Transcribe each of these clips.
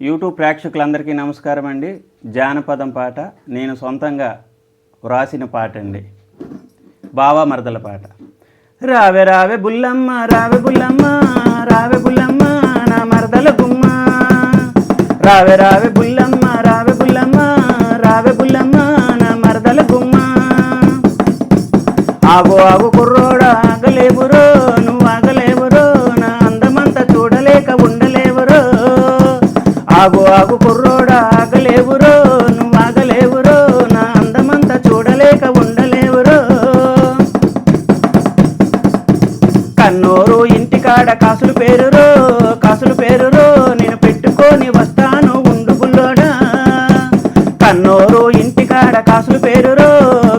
YouTube ప్రేక్షకులందరికీ నమస్కారం అండి. జానపదం పాట నేను సొంతంగా వ్రాసిన పాట అండి. బావా మరదల పాట. రావే రావే బుల్లమ్మ రావే బుల్లమ్మ రావే బుల్లమ్మ నా మరదల గుమ్మ రావే రావే బుల్లమ్మ రావే బుల్లమ్మ రావే బుల్లమ్మ నా మరదల గుమ్మ ఆగు ఆగు కుర్రోడా ఆగలేవురో నువ్వు ఆగలే ఆగు ఆగు కుర్రోడా ఆగలేవురో నువ్వు ఆగలేవురో నా అందమంతా చూడలేక ఉండలేవురో. కన్నూరు ఇంటికాడ కాసులు పేరురో కాసులు పేరురో నేను పెట్టుకొని వస్తాను ఉండు బుల్లోడా. కన్నూరు ఇంటికాడ కాసులు పేరురో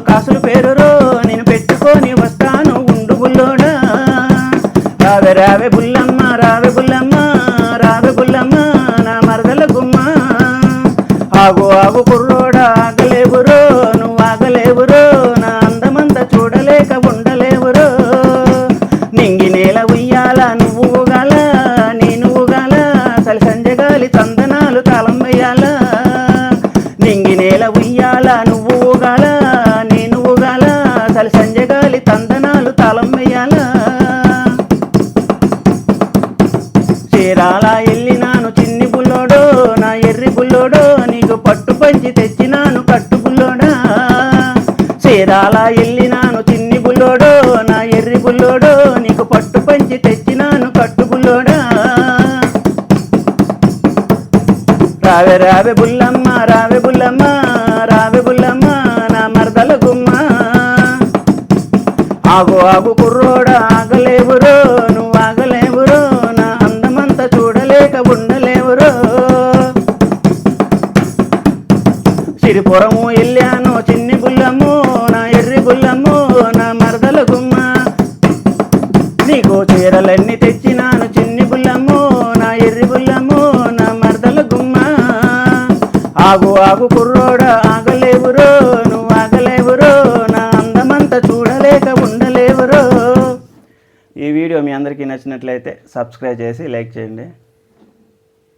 కాసులు పేరురో నేను పెట్టుకొని వస్తాను ఉండు బుల్లోడా. రావే రావే బుల్లమ్మ రావే బుల్ల బాబు ఆగు కుర్రోడా ఆగలేవురో నువ్వు ఆగలేవురో నా అందమంతా చూడలేక ఉండలేవురో. నింగి నేల ఉయ్యాల నువ్వు గల నేను ఊగాల కలిసి పట్టు తెచ్చినాను కట్టు బుల్లోడా చీరాల వెళ్ళినాను చిన్ని బుల్లోడో? నా ఎర్రి బుల్లోడో నీకు పట్టు పంచి తెచ్చినాను కట్టు బుల్లోడా రావే రావే బుల్లమ్మ రావే బుల్లమ్మ రావే బుల్లమ్మ నా మరదల గుమ్మ. ఆగు ఆగు కుర్రోడా ఆగలేవు. సిరిపురము వెళ్ళాను చిన్ని గుల్లము నా ఎర్రి గుల్లము నా మరదల గుమ్మ. నీకు చీరలన్నీ తెచ్చినాను చిన్ని గుల్లము నా ఎర్రి గుల్లము నా మరదల గుమ్మ. ఆగు ఆగు కుర్రోడ ఆగలేవురో నువ్వు ఆగలేవురో నా అందమంతా చూడలేక ఉండలేవురో. ఈ వీడియో మీ అందరికీ నచ్చినట్లయితే సబ్స్క్రైబ్ చేసి లైక్ చేయండి.